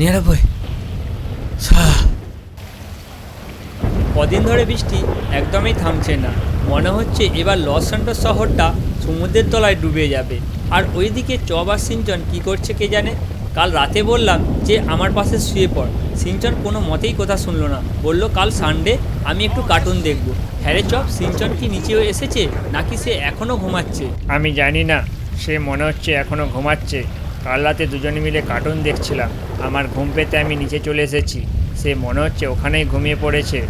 নিরানব্বই। কদিন ধরে বৃষ্টি একদমই থামছে না। মনে হচ্ছে এবার লস অ্যান্ডোস শহরটা সমুদ্রের তলায় ডুবে যাবে। আর ওইদিকে চব আর সিঞ্চন কী করছে কে জানে? কাল রাতে বললাম যে আমার পাশে শুয়ে পড়। সিঞ্চন কোনো মতেই কথা শুনলো না। বলল কাল সানডে আমি একটু কার্টুন দেখব। হ্যারে চপ সিঞ্চন কি নিচে এসেছে নাকি সে এখনও ঘুমাচ্ছে? আমি জানি না। সে মনে হচ্ছে এখনও ঘুমাচ্ছে। কাল রাতে দুজনে মিলে কার্টুন দেখছিলাম। আমার ঘুম পেতে আমি নিচে চলে এসেছি। সে মনে হচ্ছে ওখানেই ঘুমিয়ে পড়েছে।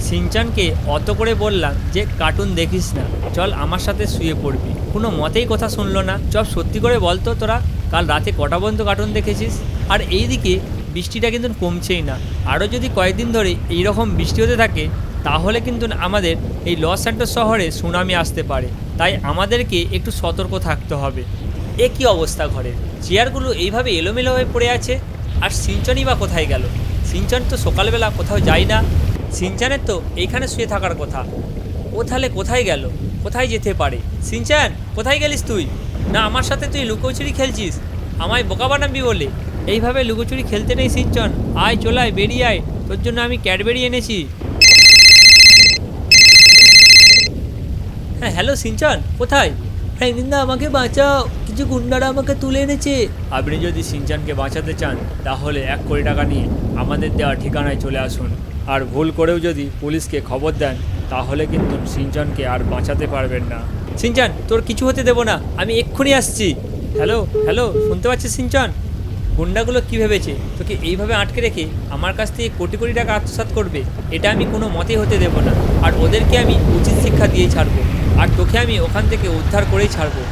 সিনচানকে অত করে বললাম যে কার্টুন দেখিস না। চল আমার সাথে শুয়ে পড়বি। কোনো মতেই কথা শুনলো না। চল সত্যি করে বলতো তোরা, কাল রাতে কটা পর্যন্ত কার্টুন দেখেছিস? আর এইদিকে বৃষ্টিটা কিন্তু কমছেই না। আরও যদি কয়েকদিন ধরে এই রকম বৃষ্টি হতে থাকে, তাহলে কিন্তু আমাদের এই লস অ্যান্টোস শহরে সুনামি আসতে পারে। তাই আমাদেরকে একটু সতর্ক থাকতে হবে। এ কী অবস্থা ঘরের? চেয়ারগুলো এইভাবে এলোমেলো হয়ে পড়ে আছে? আর সিঞ্চনই বা কোথায় গেল? সিঞ্চন তো সকালবেলা কোথাও যায় না। সিনচানের তো এইখানে শুয়ে থাকার কথা। ও তাহলে কোথায় গেল? কোথায় যেতে পারে? সিনচান কোথায় গেলিস তুই? না আমার সাথে তুই লুকোচুরি খেলছিস? আমায় বোকা বানাবি বলে? এইভাবে লুকোচুরি খেলতে নেই সিঞ্চন। আয় চলায় বেরিয়ে আয়। তোর জন্য আমি ক্যাডবেরি এনেছি। হ্যাঁ হ্যালো সিঞ্চন, কোথায়? ফ্র্যাঙ্কলিনদা আমাকে বাঁচাও। কিছু গুন্ডারা আমাকে তুলে এনেছে। আপনি যদি সিনচানকে বাঁচাতে চান তাহলে এক কোটি টাকা নিয়ে আমাদের দেওয়া ঠিকানায় চলে আসুন। আর ভুল করেও যদি পুলিশকে খবর দেন তাহলে কিন্তু সিনচানকে আর বাঁচাতে পারবেন না। সিনচান তোর কিছু হতে দেবো না। আমি এক্ষুনি আসছি। হ্যালো হ্যালো শুনতে পাচ্ছিস সিনচান? গুন্ডাগুলো কী ভেবেছে? তোকে এইভাবে আটকে রেখে আমার কাছ থেকে কোটি কোটি টাকা আত্মসাৎ করবে এটা আমি কোনো মতেই হতে দেব না। আর ওদেরকে আমি উচিত শিক্ষা দিয়ে ছাড়বো। আর তোকে আমি ওখান থেকে উদ্ধার করেই ছাড়বো।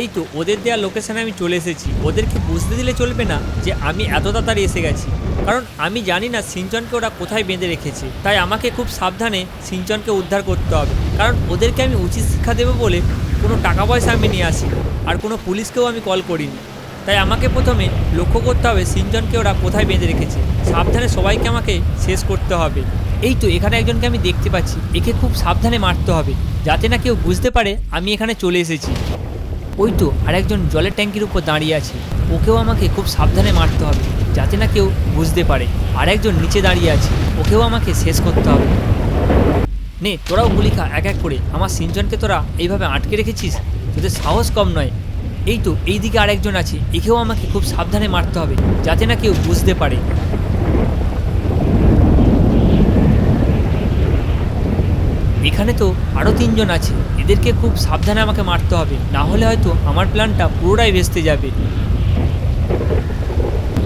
এই তো ওদের দেওয়া লোকেশানে আমি চলে এসেছি। ওদেরকে বুঝতে দিলে চলবে না যে আমি এত তাড়াতাড়ি এসে গেছি। কারণ আমি জানি না সিঞ্চনকে ওরা কোথায় বেঁধে রেখেছে। তাই আমাকে খুব সাবধানে সিঞ্চনকে উদ্ধার করতে হবে। কারণ ওদেরকে আমি উচিত শিক্ষা দেবো বলে কোনো টাকা পয়সা আমি নিয়ে আসি আর কোনো পুলিশকেও আমি কল করিনি। তাই আমাকে প্রথমে লক্ষ্য করতে হবে সিঞ্চনকে ওরা কোথায় বেঁধে রেখেছে। সাবধানে সবাইকে আমাকে শেষ করতে হবে। এই তো এখানে একজনকে আমি দেখতে পাচ্ছি। একে খুব সাবধানে মারতে হবে। যাতে না কেউ বুঝতে পারে আমি এখানে চলে এসেছি। ওই তো আরেকজন জলের ট্যাঙ্কির উপর দাঁড়িয়ে আছে। ওকেও আমাকে খুব সাবধানে মারতে হবে, যাতে না কেউ বুঝতে পারে। আরেকজন নিচে দাঁড়িয়ে আছে। ওকেও আমাকে শেষ করতে হবে। নে, তোরাও গুলি খা এক এক করে। আমার সিনজনকে তোরা এইভাবে আটকে রেখেছিস? তোদের সাহস কম নয়। এই তো, এই দিকে আরেকজন আছে, একেও আমাকে খুব সাবধানে মারতে হবে, যাতে না কেউ বুঝতে পারে। এখানে তো আরও তিনজন আছে, এদেরকে খুব সাবধানে আমাকে মারতে হবে, না হলে হয়তো আমার প্ল্যানটা পুরোটাই ভেস্তে যাবে।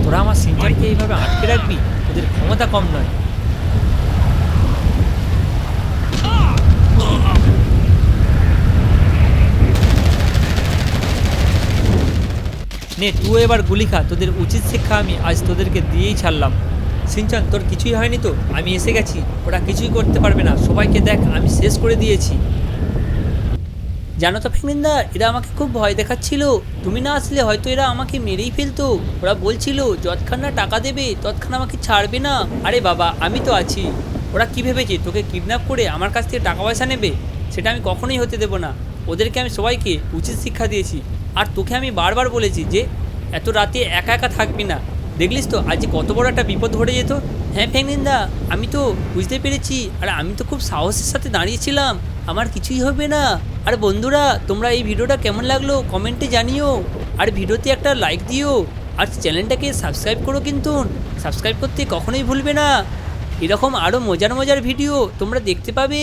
তোরা আমার সিনচারকে এইভাবে আটকে রাখবি? ওদের ক্ষমতা কম নয়। নে তুই এবার গুলি খা। তোদের উচিত শিক্ষা আমি আজ তোদেরকে দিয়েই ছাড়লাম। সিনচান, তোর কিছুই হয়নি তো? আমি এসে গেছি। ওরা কিছুই করতে পারবে না। সবাইকে দেখ, আমি শেষ করে দিয়েছি। জানো তো ফেমিন্দা এরা আমাকে খুব ভয় দেখাচ্ছিল। তুমি না আসলে হয়তো এরা আমাকে মেরেই ফেলতো। ওরা বলছিল, যতক্ষণ না টাকা দেবে তৎক্ষণ আমাকে ছাড়বে না। আরে বাবা, আমি তো আছি। ওরা কী ভেবেছে? তোকে কিডন্যাপ করে আমার কাছ থেকে টাকা পয়সা নেবে? সেটা আমি কখনোই হতে দেবো না। ওদেরকে আমি সবাইকে উচিত শিক্ষা দিয়েছি। আর তোকে আমি বারবার বলেছি যে, এত রাতে একা একা থাকবি না। দেখলিস তো, আজ কত বড় একটা বিপদ ঘটে যেত। হ্যাঁ ফ্যাংলিন্দা আমি তো বুঝতে পেরেছি। আর আমি তো খুব সাহসের সাথে দাঁড়িয়েছিলাম। আমার কিছুই হবে না। আর বন্ধুরা, তোমরা এই ভিডিওটা কেমন লাগল কমেন্টে জানিও। আর ভিডিওতে একটা লাইক দিও। আর চ্যানেলটাকে সাবস্ক্রাইব করো কিন্তু। সাবস্ক্রাইব করতে কখনোই ভুলবে না। এরকম আরও মজার মজার ভিডিও তোমরা দেখতে পাবে।